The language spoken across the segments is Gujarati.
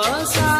વાળી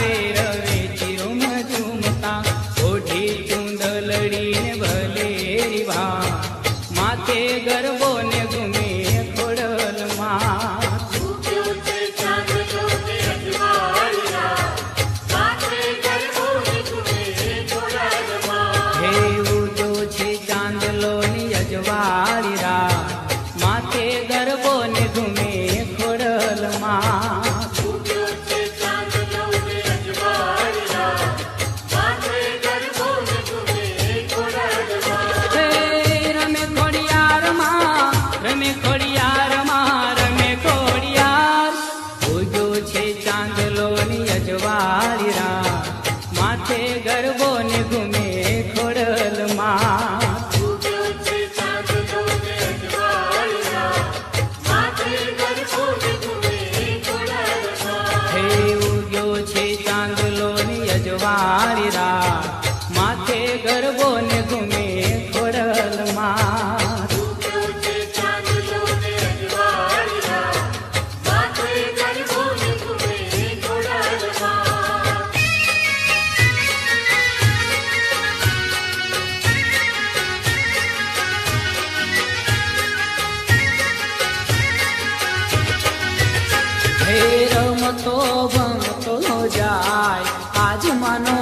তোমানো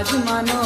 আজমানো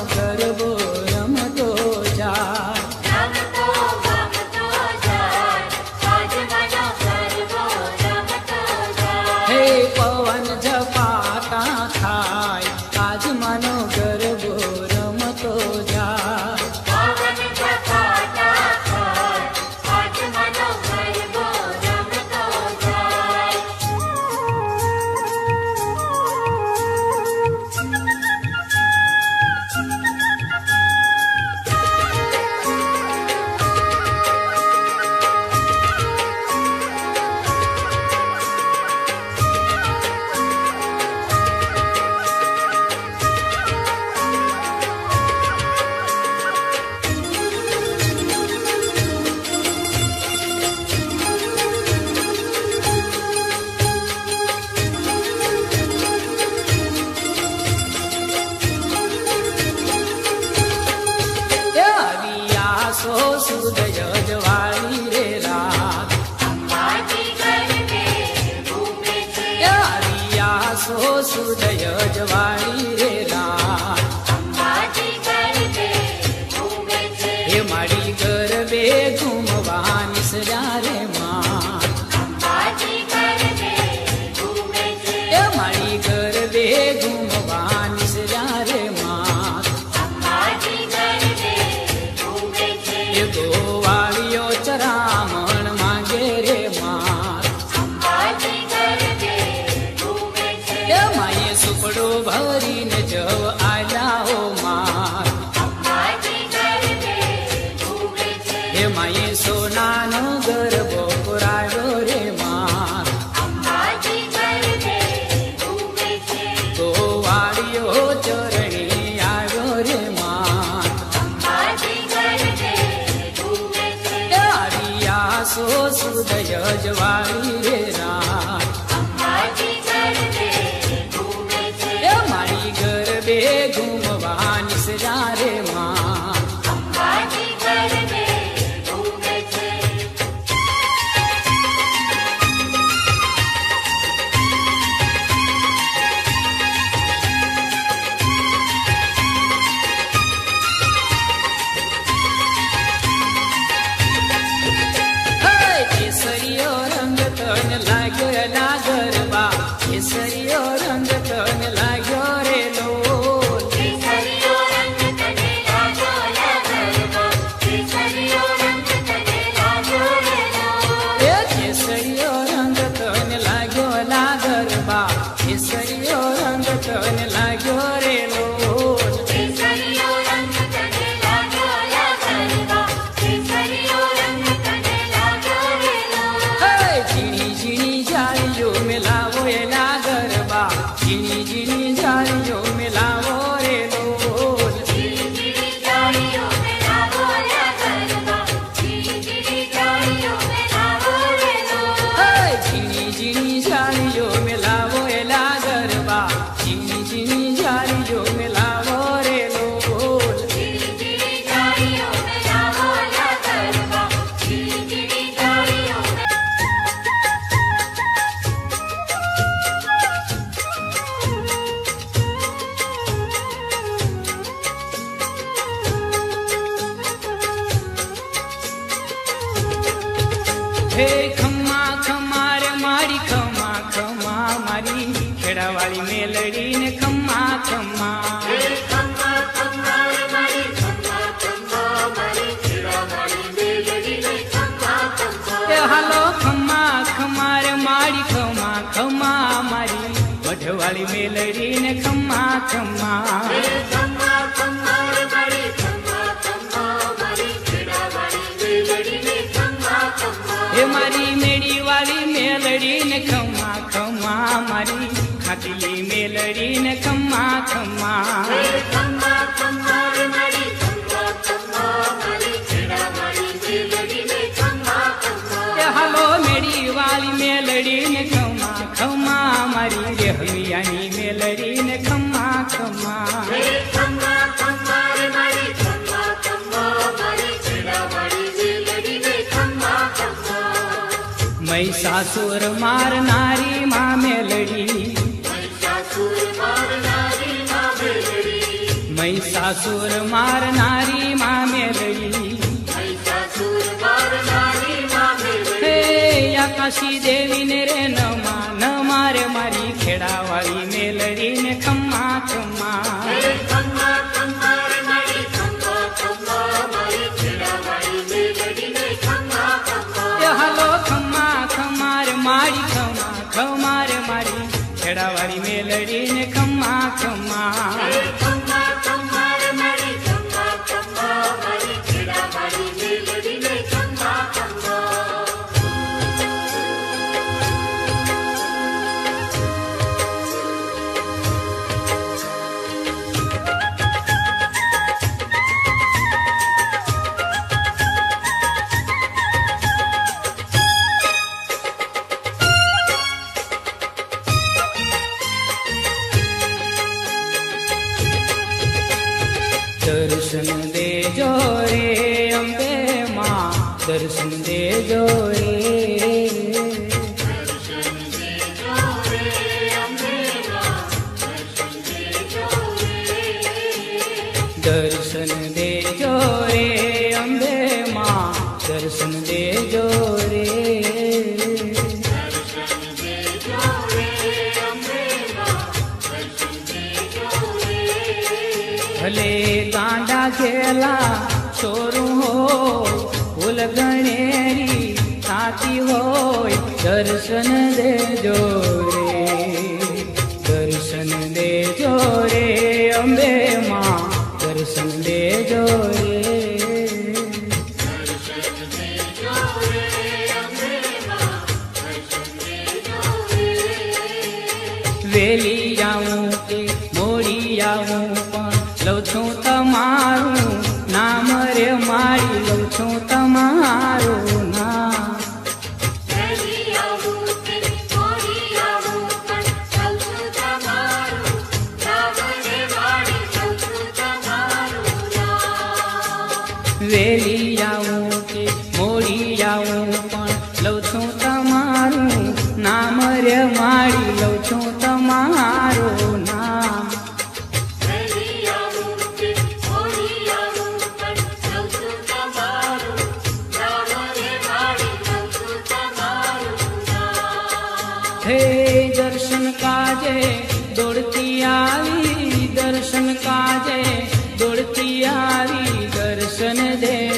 નાચીએ મેલડીને ખમ્મા ખમ્મા. હાલો મેળી વાળી મેલડીને ખમ્મા ખમ્મા, મારી રેહમિયાની મેલડીને ખમ્મા ખમ્મા. મહિષાસુર મારનારી માં મેલડી. મહિષાસુર મારનારી માં મેળવી હે આકાશી દેવીને રે ન મારે મારી ખેડાવાળી. દેજો રે અંબે માં દર્શન દેજો રે દર્શન દેજો રે દર્શન દેજો રે અંબે માં દર્શન દેજો રે વેલી આવું કે મોડી આવું પણ લઉં છું તમારું નામ રે મારી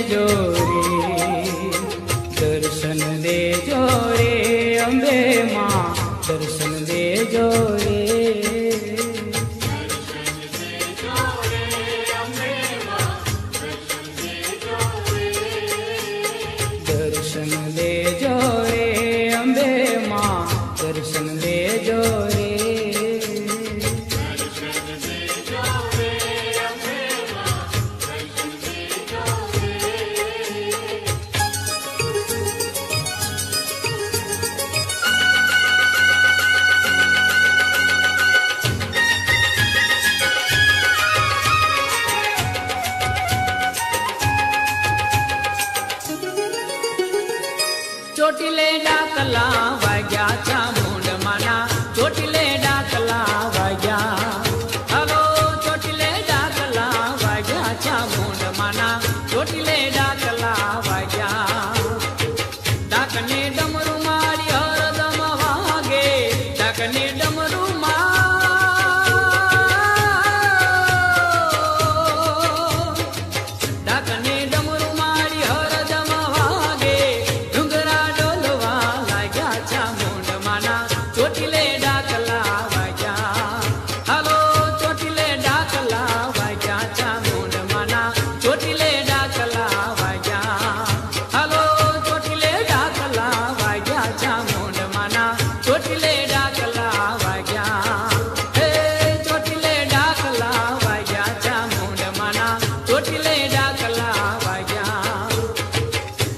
llore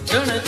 Turn it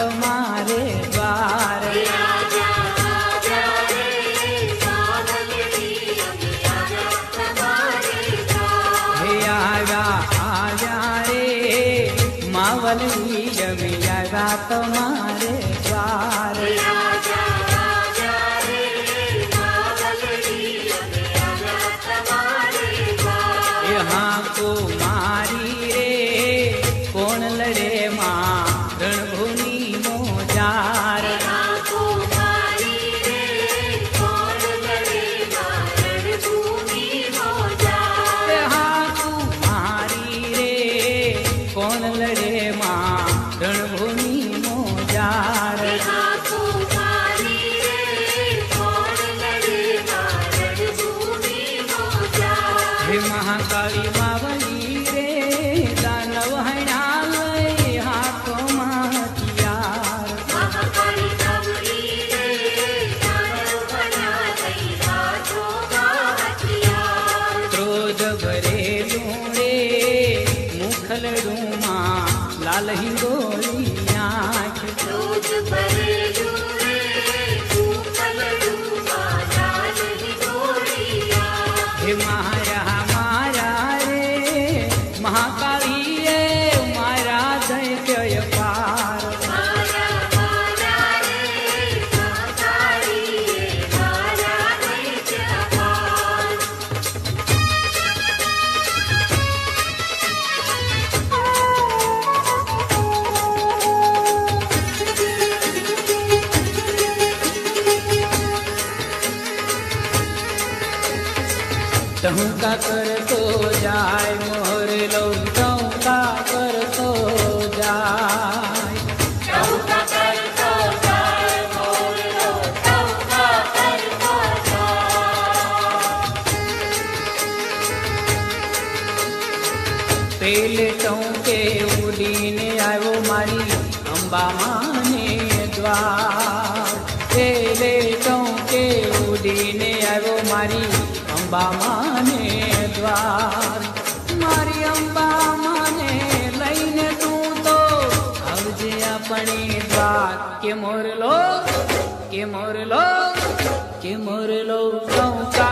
Come on. Namah Shivaya. ટહુકા કરતો જાય મોર લઉં ટહુકા Don't fire.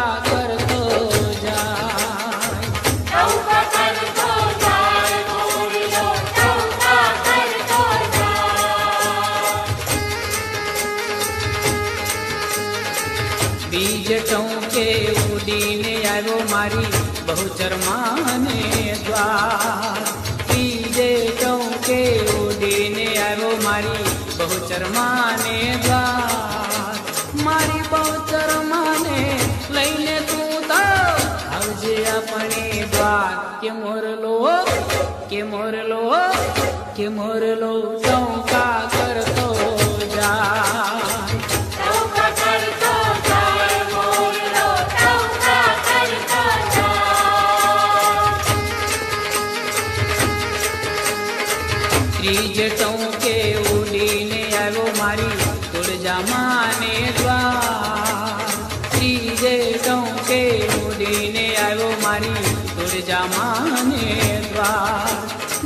ત્રીજ ચૌકે ઉડીને આવ્યો મારી તુળજામાને દ્વાર. ત્રીજે ચૌકે ઉડીને આવ્યો મારી તુળજામાને દ્વાર.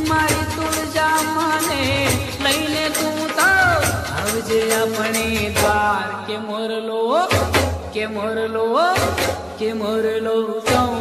મારી તુળજામાને લઈને તું તાવ આવજે આપણે દ્વાર. કે મોરલો કે મોરલો કે મોરલો ચૌ